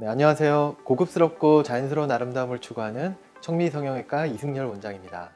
네, 안녕하세요. 고급스럽고 자연스러운 아름다움을 추구하는 청미 성형외과 이승열 원장입니다.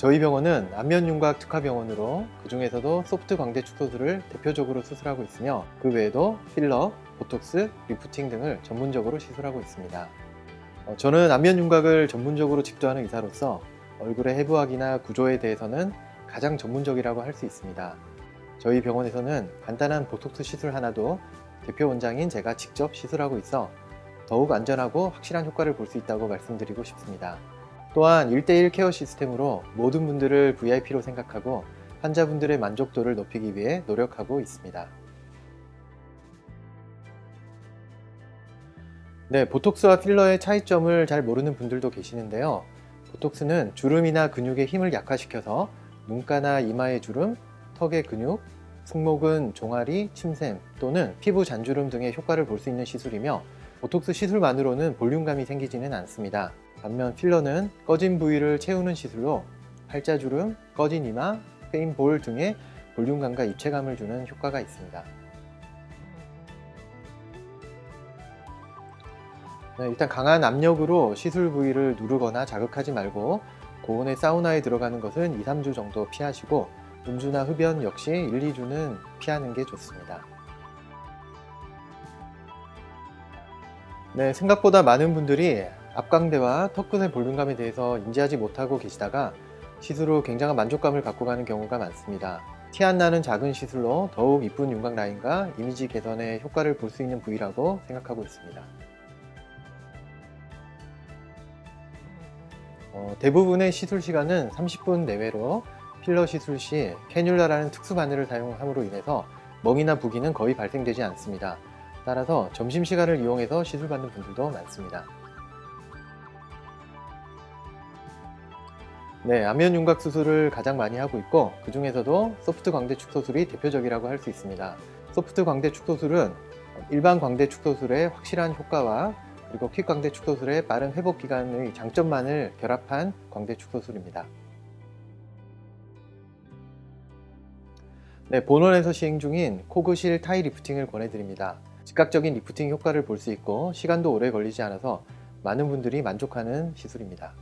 저희 병원은 안면윤곽 특화병원으로 그 중에서도 소프트 광대 축소술을 대표적으로 수술하고 있으며 그 외에도 필러, 보톡스, 리프팅 등을 전문적으로 시술하고 있습니다. 어, 저는 안면윤곽을 전문적으로 집도하는 의사로서 얼굴의 해부학이나 구조에 대해서는 가장 전문적이라고 할 수 있습니다. 저희 병원에서는 간단한 보톡스 시술 하나도 대표 원장인 제가 직접 시술하고 있어 더욱 안전하고 확실한 효과를 볼 수 있다고 말씀드리고 싶습니다. 또한 1대1 케어 시스템으로 모든 분들을 VIP로 생각하고 환자분들의 만족도를 높이기 위해 노력하고 있습니다. 네, 보톡스와 필러의 차이점을 잘 모르는 분들도 계시는데요. 보톡스는 주름이나 근육의 힘을 약화시켜서 눈가나 이마의 주름, 턱의 근육, 승모근, 종아리, 침샘 또는 피부 잔주름 등의 효과를 볼 수 있는 시술이며 보톡스 시술만으로는 볼륨감이 생기지는 않습니다. 반면 필러는 꺼진 부위를 채우는 시술로 팔자주름, 꺼진 이마, 페인 볼 등의 볼륨감과 입체감을 주는 효과가 있습니다. 네, 일단 강한 압력으로 시술 부위를 누르거나 자극하지 말고 고온의 사우나에 들어가는 것은 2, 3주 정도 피하시고 음주나 흡연 역시 1, 2주는 피하는 게 좋습니다. 네, 생각보다 많은 분들이 앞광대와 턱끝의 볼륨감에 대해서 인지하지 못하고 계시다가 시술 후 굉장한 만족감을 갖고 가는 경우가 많습니다. 티 안 나는 작은 시술로 더욱 이쁜 윤곽 라인과 이미지 개선에 효과를 볼 수 있는 부위라고 생각하고 있습니다. 어, 대부분의 시술 시간은 30분 내외로 필러 시술 시 캐뉼라라는 특수 바늘을 사용함으로 인해서 멍이나 부기는 거의 발생되지 않습니다. 따라서 점심시간을 이용해서 시술 받는 분들도 많습니다. 네, 안면 윤곽 수술을 가장 많이 하고 있고 그 중에서도 소프트 광대 축 소술이 대표적이라고 할 수 있습니다. 소프트 광대 축 소술은 일반 광대 축 소술의 확실한 효과와 그리고 퀵 광대 축 소술의 빠른 회복 기간의 장점만을 결합한 광대 축 소술입니다. 네, 본원에서 시행 중인 코그실 타이 리프팅을 권해드립니다. 즉각적인 리프팅 효과를 볼 수 있고 시간도 오래 걸리지 않아서 많은 분들이 만족하는 시술입니다.